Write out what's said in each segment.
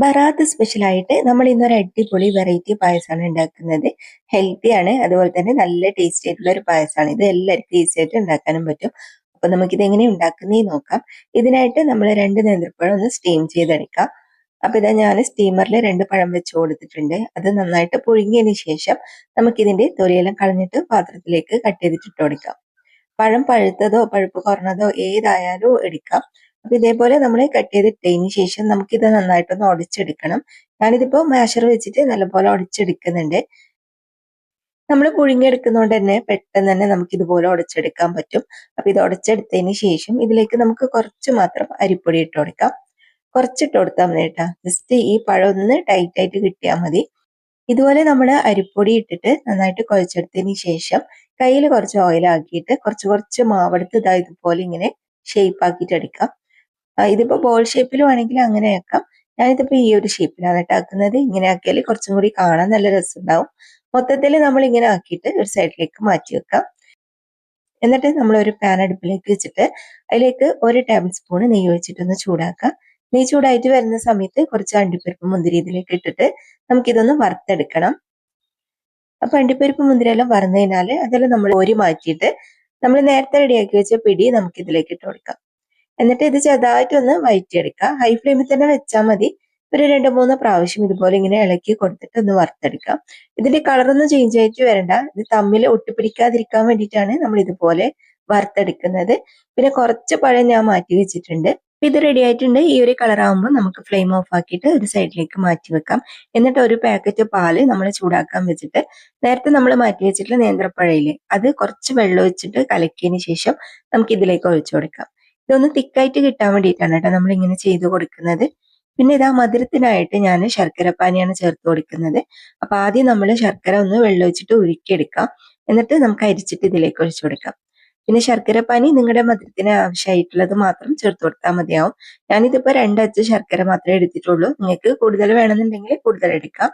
ബറാത്ത് സ്പെഷ്യലായിട്ട് നമ്മൾ ഇന്നൊരു അടിപൊളി വെറൈറ്റി പായസമാണ് ഉണ്ടാക്കുന്നത്. ഹെൽത്തി ആണ്. അതുപോലെ തന്നെ നല്ല ടേസ്റ്റി ആയിട്ടുള്ള ഒരു പായസമാണ്. ഇത് എല്ലാവർക്കും ഈസി ആയിട്ട് ഉണ്ടാക്കാനും പറ്റും. അപ്പൊ നമുക്കിത് എങ്ങനെ ഉണ്ടാക്കുന്നേ നോക്കാം. ഇതിനായിട്ട് നമ്മൾ രണ്ട് നേന്ത്രപ്പഴം ഒന്ന് സ്റ്റീം ചെയ്തെടുക്കാം. അപ്പൊ ഇതാ ഞാൻ സ്റ്റീമറിൽ രണ്ട് പഴം വെച്ച് കൊടുത്തിട്ടുണ്ട്. അത് നന്നായിട്ട് പുഴുങ്ങിയതിന് ശേഷം നമുക്കിതിന്റെ തൊലിയെല്ലാം കളഞ്ഞിട്ട് പാത്രത്തിലേക്ക് കട്ട് ചെയ്തിട്ടിട്ട് കൊടുക്കാം. പഴം പഴുത്തതോ പഴുപ്പ് കുറഞ്ഞതോ ഏതായാലും എടുക്കാം. അപ്പൊ ഇതേപോലെ നമ്മൾ കട്ട് ചെയ്തിട്ടതിന് ശേഷം നമുക്ക് നമുക്കിത് നന്നായിട്ടൊന്ന് ഉടച്ചെടുക്കണം ഞാനിതിപ്പോ മാഷർ വെച്ചിട്ട് നല്ലപോലെ ഉടച്ചെടുക്കുന്നുണ്ട് നമ്മൾ പുഴുങ്ങിയെടുക്കുന്നതുകൊണ്ട് തന്നെ പെട്ടെന്ന് തന്നെ നമുക്ക് ഇതുപോലെ ഉടച്ചെടുക്കാൻ പറ്റും. അപ്പൊ ഇത് ഉടച്ചെടുത്തതിന് ശേഷം ഇതിലേക്ക് നമുക്ക് കുറച്ച് മാത്രം അരിപ്പൊടി ഇട്ട് കൊടുക്കാം. കുറച്ചിട്ട് കൊടുത്താൽ മതി കേട്ടോ. ജസ്റ്റ് ഈ പഴം ഒന്ന് ടൈറ്റ് ആയിട്ട് കിട്ടിയാൽ മതി. ഇതുപോലെ നമ്മൾ അരിപ്പൊടി ഇട്ടിട്ട് നന്നായിട്ട് കുഴച്ചെടുത്തതിന് ശേഷം കയ്യിൽ കുറച്ച് ഓയിലാക്കിയിട്ട് കുറച്ച് കുറച്ച് മാവെടുത്ത് ഇതാ ഇതുപോലെ ഇങ്ങനെ ഷേപ്പ് ആക്കിയിട്ട് എടുക്കാം. ഇതിപ്പോ ബോൾ ഷേപ്പിൽ വേണമെങ്കിൽ അങ്ങനെ ആക്കാം ഞാനിതിപ്പോ ഈ ഒരു ഷേപ്പിലാണ് ആക്കുന്നത്. ഇങ്ങനെ ആക്കിയാൽ കുറച്ചും കൂടി കാണാൻ നല്ല രസമുണ്ടാവും. മൊത്തത്തിൽ നമ്മൾ ഇങ്ങനെ ആക്കിയിട്ട് ഒരു സൈഡിലേക്ക് മാറ്റി വെക്കാം. എന്നിട്ട് നമ്മൾ ഒരു പാൻ അടുപ്പിലേക്ക് വെച്ചിട്ട് അതിലേക്ക് ഒരു ടേബിൾ സ്പൂൺ നെയ്യ് വെച്ചിട്ടൊന്ന് ചൂടാക്കാം. നെയ്യ് ചൂടായിട്ട് വരുന്ന സമയത്ത് കുറച്ച് അണ്ടിപ്പരിപ്പ് മുന്തിരി ഇതിലേക്ക് ഇട്ടിട്ട് നമുക്കിതൊന്ന് വറുത്തെടുക്കണം. അപ്പൊ അണ്ടിപ്പരിപ്പ് മുന്തിരി എല്ലാം വറന്നു കഴിഞ്ഞാൽ അതെല്ലാം നമ്മൾ ഓരി മാറ്റിയിട്ട് നമ്മൾ നേരത്തെ റെഡിയാക്കി വെച്ച പിടി നമുക്ക് ഇതിലേക്ക് ഇട്ട് കൊടുക്കാം. എന്നിട്ട് ഇത് ചെറുതായിട്ട് ചെറുതായിട്ടൊന്ന് വയറ്റിയെടുക്കുക. ഹൈ ഫ്ലെയിമിൽ തന്നെ വെച്ചാൽ മതി. ഒരു രണ്ട് മൂന്ന് പ്രാവശ്യം ഇതുപോലെ ഇങ്ങനെ ഇളക്കി കൊടുത്തിട്ട് ഒന്ന് വറുത്തെടുക്കാം ഇതിന്റെ കളറൊന്നും ചേഞ്ച് ആയിട്ട് വരണ്ട. ഇത് തമ്മിൽ ഒട്ടിപ്പിടിക്കാതിരിക്കാൻ വേണ്ടിയിട്ടാണ് നമ്മൾ ഇതുപോലെ വറുത്തെടുക്കുന്നത്. പിന്നെ കുറച്ച് പഴം ഞാൻ മാറ്റി വെച്ചിട്ടുണ്ട്. ഇത് റെഡി ആയിട്ടുണ്ട്. ഈ ഒരു കളർ ആകുമ്പോൾ നമുക്ക് ഫ്ലെയിം ഓഫ് ആക്കിയിട്ട് ഒരു സൈഡിലേക്ക് മാറ്റി വെക്കാം. എന്നിട്ട് ഒരു പാക്കറ്റ് പാൽ നമ്മൾ ചൂടാക്കാൻ വെച്ചിട്ട് നേരത്തെ നമ്മൾ മാറ്റി വെച്ചിട്ടുള്ള നേന്ത്രപ്പഴയിൽ അത് കുറച്ച് വെള്ളം ഒഴിച്ചിട്ട് കലക്കിയതിന് ശേഷം നമുക്ക് ഇതിലേക്ക് ഒഴിച്ചു കൊടുക്കാം. ഇതൊന്ന് തിക്കായിട്ട് കിട്ടാൻ വേണ്ടിയിട്ടാണ് കേട്ടോ നമ്മൾ ഇങ്ങനെ ചെയ്ത് കൊടുക്കുന്നത്. പിന്നെ ഇതാ മധുരത്തിനായിട്ട് ഞാൻ ശർക്കര പാനിയാണ് ചേർത്ത് കൊടുക്കുന്നത്. അപ്പൊ ആദ്യം നമ്മൾ ശർക്കര ഒന്ന് വെള്ളം ഒഴിച്ചിട്ട് ഉരുക്കിയെടുക്കാം. എന്നിട്ട് നമുക്ക് അരിച്ചിട്ട് ഇതിലേക്ക് ഒഴിച്ചു കൊടുക്കാം. പിന്നെ ശർക്കര പാനി നിങ്ങളുടെ മധുരത്തിന് ആവശ്യമായിട്ടുള്ളത് മാത്രം ചേർത്ത് കൊടുത്താൽ മതിയാവും. ഞാനിതിപ്പോ രണ്ടച്ച് ശർക്കര മാത്രമേ എടുത്തിട്ടുള്ളൂ. നിങ്ങൾക്ക് കൂടുതൽ വേണമെന്നുണ്ടെങ്കിൽ കൂടുതൽ എടുക്കാം.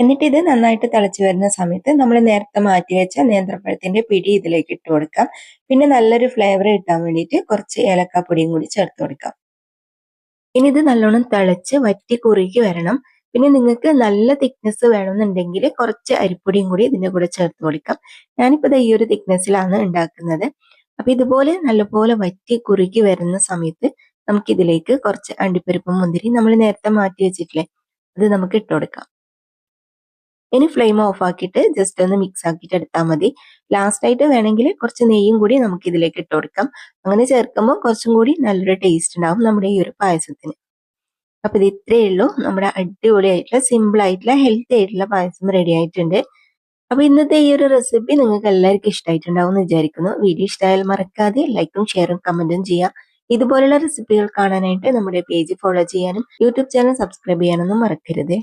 എന്നിട്ട് ഇത് നന്നായിട്ട് തിളച്ചു വരുന്ന സമയത്ത് നമ്മൾ നേരത്തെ മാറ്റി വെച്ച നേന്ത്രപ്പഴത്തിന്റെ പിടി ഇതിലേക്ക് ഇട്ട് കൊടുക്കാം. പിന്നെ നല്ലൊരു ഫ്ലേവർ കിട്ടാൻ വേണ്ടിയിട്ട് കുറച്ച് ഏലക്കാപ്പൊടിയും കൂടി ചേർത്ത് കൊടുക്കാം. ഇനി ഇത് നല്ലോണം തിളച്ച് വറ്റി കുറുകി വരണം. പിന്നെ നിങ്ങൾക്ക് നല്ല തിക്നെസ് വേണമെന്നുണ്ടെങ്കിൽ കുറച്ച് അരിപ്പൊടിയും കൂടി ഇതിന്റെ കൂടെ ചേർത്ത് കൊടുക്കാം. ഞാനിപ്പോൾ ഈ ഒരു തിക്നെസ്സിലാണ് ഉണ്ടാക്കുന്നത്. അപ്പൊ ഇതുപോലെ നല്ലപോലെ വറ്റി കുറുകി വരുന്ന സമയത്ത് നമുക്കിതിലേക്ക് കുറച്ച് അണ്ടിപ്പരിപ്പും മുന്തിരി നമ്മൾ നേരത്തെ മാറ്റി വെച്ചിട്ടില്ലേ അത് നമുക്ക് ഇട്ട് കൊടുക്കാം. ഇനി ഫ്ലെയിം ഓഫ് ആക്കിയിട്ട് ജസ്റ്റ് ഒന്ന് മിക്സ് ആക്കിയിട്ട് എടുത്താൽ മതി. ലാസ്റ്റ് ആയിട്ട് വേണമെങ്കിൽ കുറച്ച് നെയ്യും കൂടി നമുക്ക് ഇതിലേക്ക് ഇട്ട് കൊടുക്കാം. അങ്ങനെ ചേർക്കുമ്പോൾ കുറച്ചും കൂടി നല്ലൊരു ടേസ്റ്റ് ഉണ്ടാവും നമ്മുടെ ഈ ഒരു പായസത്തിന്. അപ്പൊ ഇത് ഇത്രയേ ഉള്ളൂ. നമ്മുടെ അടിപൊളിയായിട്ടുള്ള സിമ്പിൾ ആയിട്ടുള്ള ഹെൽത്തി ആയിട്ടുള്ള പായസം റെഡി ആയിട്ടുണ്ട്. അപ്പൊ ഇന്നത്തെ ഈ ഒരു റെസിപ്പി നിങ്ങൾക്ക് എല്ലാവർക്കും ഇഷ്ടമായിട്ടുണ്ടാവും എന്ന് വിചാരിക്കുന്നു. വീഡിയോ ഇഷ്ടമായാൽ മറക്കാതെ ലൈക്കും ഷെയറും കമന്റും ചെയ്യാം ഇതുപോലുള്ള റെസിപ്പികൾ കാണാനായിട്ട് നമ്മുടെ പേജ് ഫോളോ ചെയ്യാനും യൂട്യൂബ് ചാനൽ സബ്സ്ക്രൈബ് ചെയ്യാനൊന്നും മറക്കരുത്.